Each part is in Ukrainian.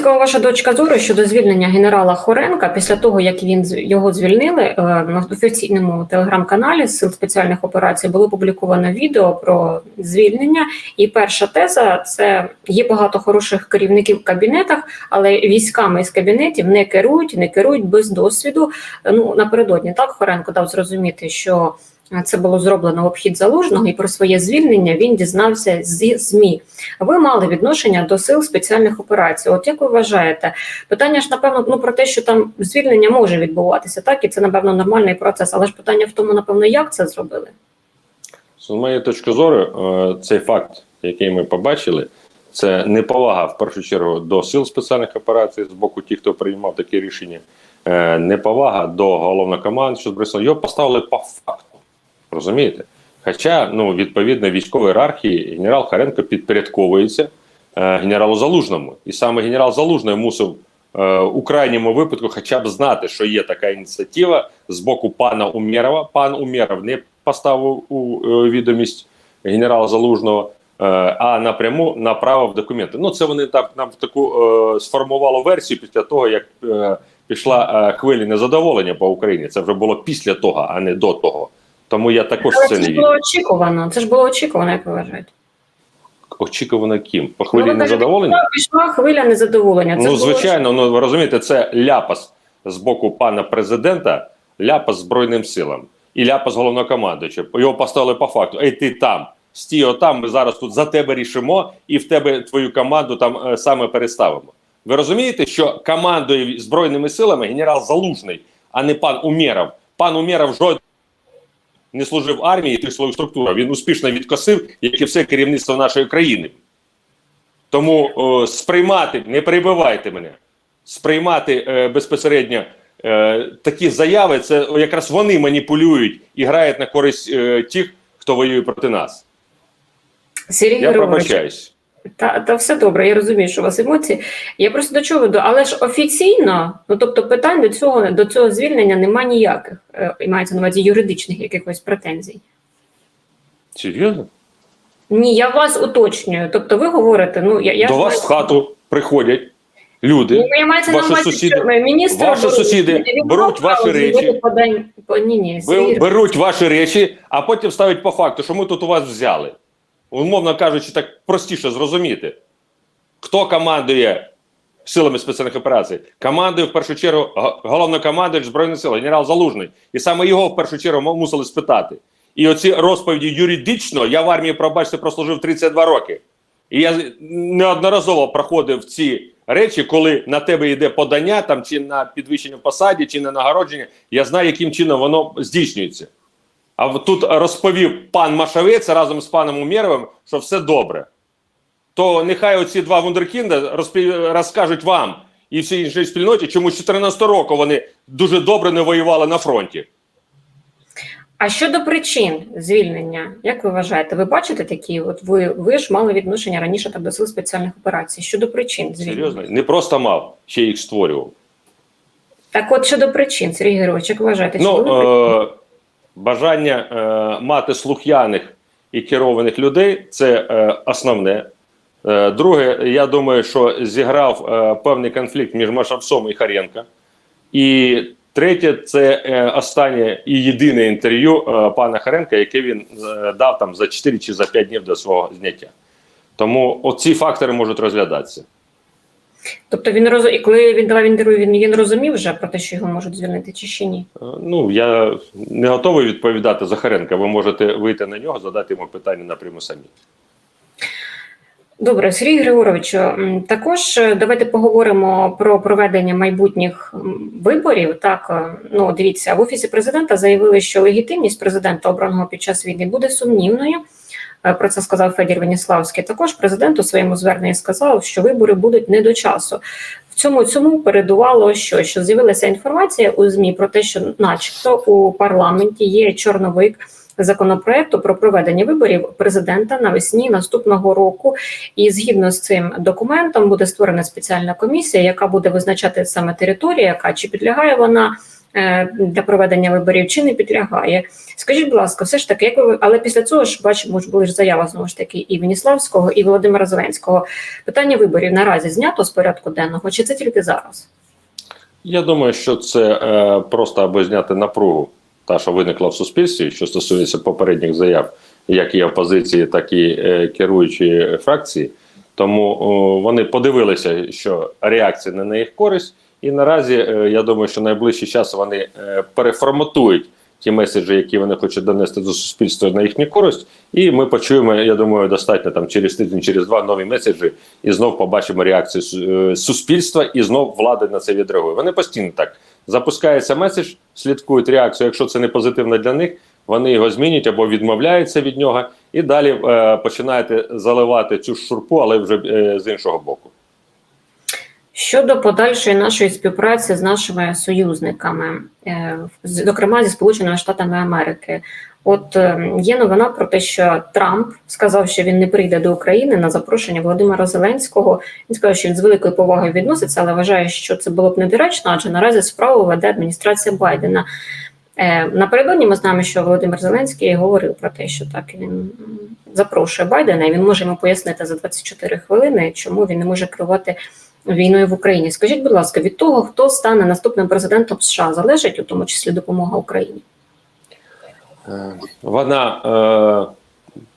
цікава ваша точка зору щодо звільнення генерала Хоренка після того, як він його звільнили е, на офіційному телеграм-каналі Сил спеціальних операцій було опубліковано відео про звільнення. І перша теза це є багато хороших керівників в кабінетах, але військами із кабінетів не керують, не керують без досвіду. Е, Ну напередодні так Хоренко дав зрозуміти, що це було зроблено в обхід залужного, і про своє звільнення він дізнався зі ЗМІ. Ви мали відношення до сил спеціальних операцій. От як ви вважаєте, питання ж напевно ну про те, що там звільнення може відбуватися, так і це напевно нормальний процес. Але ж питання в тому, напевно, як це зробили? З моєї точки зору, е, цей факт, який ми побачили, це неповага в першу чергу до сил спеціальних операцій з боку тих, хто приймав такі рішення, е, неповага до головнокомандуючого Збройних Його поставили по факту. Розумієте? Хоча, ну, відповідно, військової ієрархії генерал Харенко підпорядковується е, генералу Залужному. І саме генерал Залужний мусив е, у крайньому випадку хоча б знати, що є така ініціатива з боку пана Умєрова. Пан Умєров не поставив у е, відомість генерала Залужного, е, а напряму направив документи. Ну, це вони так нам таку е, сформували версію після того, як е, пішла е, хвиля незадоволення по Україні. Це вже було після того, а не до того. Тому я також Але це це не вірю. було очікувано. Це ж було очікувано, як ви вважаєте? Очікувано ким? По Ну, хвилі ви кажете, незадоволення? Пішла хвиля незадоволення. Це Ну, було звичайно, ну ви розумієте, це ляпас з боку пана президента, ляпас Збройним силам і ляпас головнокомандуючого. Його поставили по факту. Ей, ти там, стій отам, ми зараз тут за тебе рішимо, і в тебе твою команду там е, саме переставимо. Ви розумієте, що командує Збройними силами генерал Залужний, а не пан Умєров. Пан Умєров жоден не служив армії і свою структуру. Він успішно відкосив, як і все керівництво нашої країни. Тому о, сприймати, не перебивайте мене, сприймати е, безпосередньо е, такі заяви, це якраз вони маніпулюють і грають на користь е, тих, хто воює проти нас. Сергій Я пробачаюсь. Та, та все добре, я розумію, що у вас емоції. Я просто до чого веду, але ж офіційно, ну тобто питань до цього до цього звільнення немає ніяких, е, і мається на увазі юридичних якихось претензій. Серйозно? Ні, я вас уточнюю. Тобто, ви говорите, ну я, я До ж вас в хату приходять люди. Ну, я мається ваші на увазі, сусіди- що міністр ваші оборони сусіди беруть ваші речі. Подань... Ні, ні, беруть ваші речі, а потім ставлять по факту, що ми тут у вас взяли. Умовно кажучи, так простіше зрозуміти. Хто командує силами спеціальних операцій? Командує в першу чергу головнокомандуючий Збройних сил, генерал Залужний. І саме його в першу чергу мусили спитати. І оці розповіді юридично, я в армії, пробачте, прослужив 32 роки. І я неодноразово проходив ці речі, коли на тебе йде подання там чи на підвищення в посаді, чи на нагородження. Я знаю, яким чином воно здійснюється. А тут розповів пан Машавець разом з паном Умєровим, що все добре. То нехай оці два вундеркінда розкажуть вам і всій іншій спільноті, чому з 14 року вони дуже добре не воювали на фронті. А щодо причин звільнення, як ви вважаєте, ви бачите такі? От ви, ви ж мали відношення раніше так до сил спеціальних операцій. Щодо причин звільнення. Серйозно, не просто мав, ще їх створював. Так, от щодо причин, Сергій Герович, як вважаєте? Ну, е, бажання е, мати слух'яних і керованих людей це е, основне. Е, друге, я думаю, що зіграв е, певний конфлікт між Машавцом і Харенко. І третє, це е, останнє і єдине інтерв'ю е, пана Харенка, яке він е, дав там за 4 чи за 5 днів до свого зняття. Тому оці фактори можуть розглядатися. Тобто він роз... і коли він давав інтерв'ю, він, він розумів вже про те, що його можуть звільнити, чи ще ні? Е, Ну, я не готовий відповідати за Харенка. Ви можете вийти на нього, задати йому питання напряму самі. Добре, Сергій Григоровичу, також е, давайте поговоримо про проведення майбутніх виборів. Так, е, ну дивіться, в офісі президента заявили, що легітимність президента обраного під час війни буде сумнівною. Е, Про це сказав Федір Веніславський. Також президент у своєму зверненні сказав, що вибори будуть не до часу. В цьому цьому передувало, що, що з'явилася інформація у змі про те, що, начебто, у парламенті є чорновик законопроекту про проведення виборів президента навесні наступного року. І згідно з цим документом буде створена спеціальна комісія, яка буде визначати саме територію, яка чи підлягає вона для проведення виборів чи не підлягає. Скажіть, будь ласка, все ж таки, як ви але після цього ж бачимо, ж були ж заява знову ж таки і Веніславського, і Володимира Зеленського. Питання виборів наразі знято з порядку денного, чи це тільки зараз? Я думаю, що це е, просто аби зняти напругу, та що виникла в суспільстві, що стосується попередніх заяв, як і опозиції, так і е, керуючої фракції. Тому о, вони подивилися, що реакція не на їх користь, і наразі е, я думаю, що найближчий час вони е, переформатують ті меседжі, які вони хочуть донести до суспільства на їхню користь. І ми почуємо, я думаю, достатньо там через тиждень, через два нові меседжі, і знов побачимо реакцію е, суспільства, і знов влада на це відреагує. Вони постійно так запускається меседж, слідкують реакцію. Якщо це не позитивно для них, вони його змінять або відмовляються від нього, і далі е, починаєте заливати цю шурпу, але вже е, з іншого боку. Щодо подальшої нашої співпраці з нашими союзниками, е, зокрема зі Сполученими Штатами Америки, от е, є новина про те, що Трамп сказав, що він не прийде до України на запрошення Володимира Зеленського. Він сказав, що він з великою повагою відноситься, але вважає, що це було б недоречно, адже наразі справу веде адміністрація Байдена. Е, Напередодні ми знаємо, що Володимир Зеленський говорив про те, що так він запрошує Байдена, і він може йому пояснити за 24 хвилини, чому він не може керувати війною в Україні. Скажіть, будь ласка, від того, хто стане наступним президентом США, залежить у тому числі допомога Україні? Е, Вона е,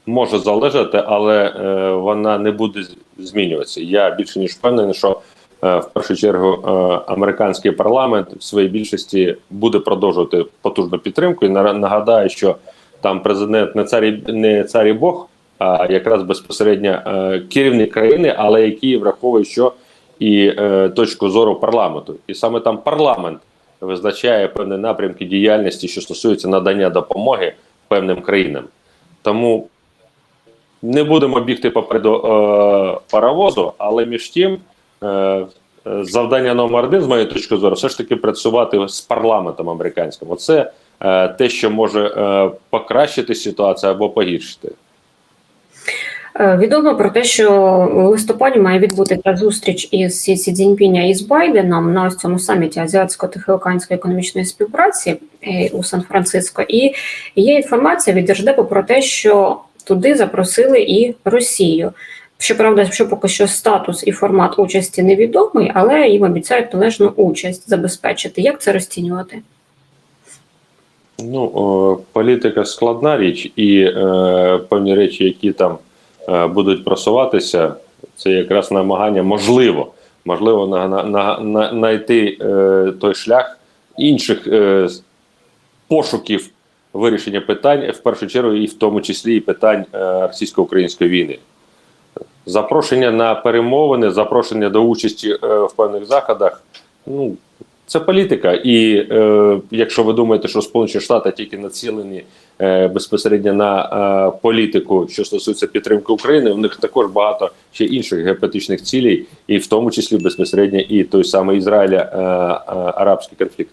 може залежати, але е, вона не буде змінюватися. Я більше ніж впевнений, що е, в першу чергу е, американський парламент в своїй більшості буде продовжувати потужну підтримку. І нагадаю, що там президент не цар і, не цар і Бог, а якраз безпосередньо е, керівник країни, але який враховує, що і е, точку зору парламенту, і саме там парламент визначає певні напрямки діяльності, що стосуються надання допомоги певним країнам. Тому не будемо бігти попереду е, паровозу, але між тим, е, завдання номер один, з моєї точки зору, все ж таки працювати з парламентом американським. Оце е, те, що може е, покращити ситуацію або погіршити. Е, Відомо про те, що у листопаді має відбутися зустріч із Сі Цзіньпіня і з Байденом на ось цьому саміті Азіатсько-Тихоокеанської економічної співпраці е, у Сан-Франциско. І є інформація від Держдепу про те, що туди запросили і Росію. Щоправда, що поки що статус і формат участі невідомий, але їм обіцяють належну участь забезпечити. Як це розцінювати? Ну, політика складна річ, і е, певні речі, які там будуть просуватися, це якраз намагання можливо, можливо, на, на, на, на, знайти е, той шлях інших е, пошуків вирішення питань, в першу чергу, і в тому числі і питань е, російсько-української війни. Запрошення на перемовини, запрошення до участі е, в певних заходах. Ну, це політика, і е, якщо ви думаєте, що Сполучені Штати тільки націлені е, безпосередньо на е, політику, що стосується підтримки України, у них також багато ще інших геополітичних цілей, і в тому числі безпосередньо і той самий Ізраїля е, е, арабський конфлікт.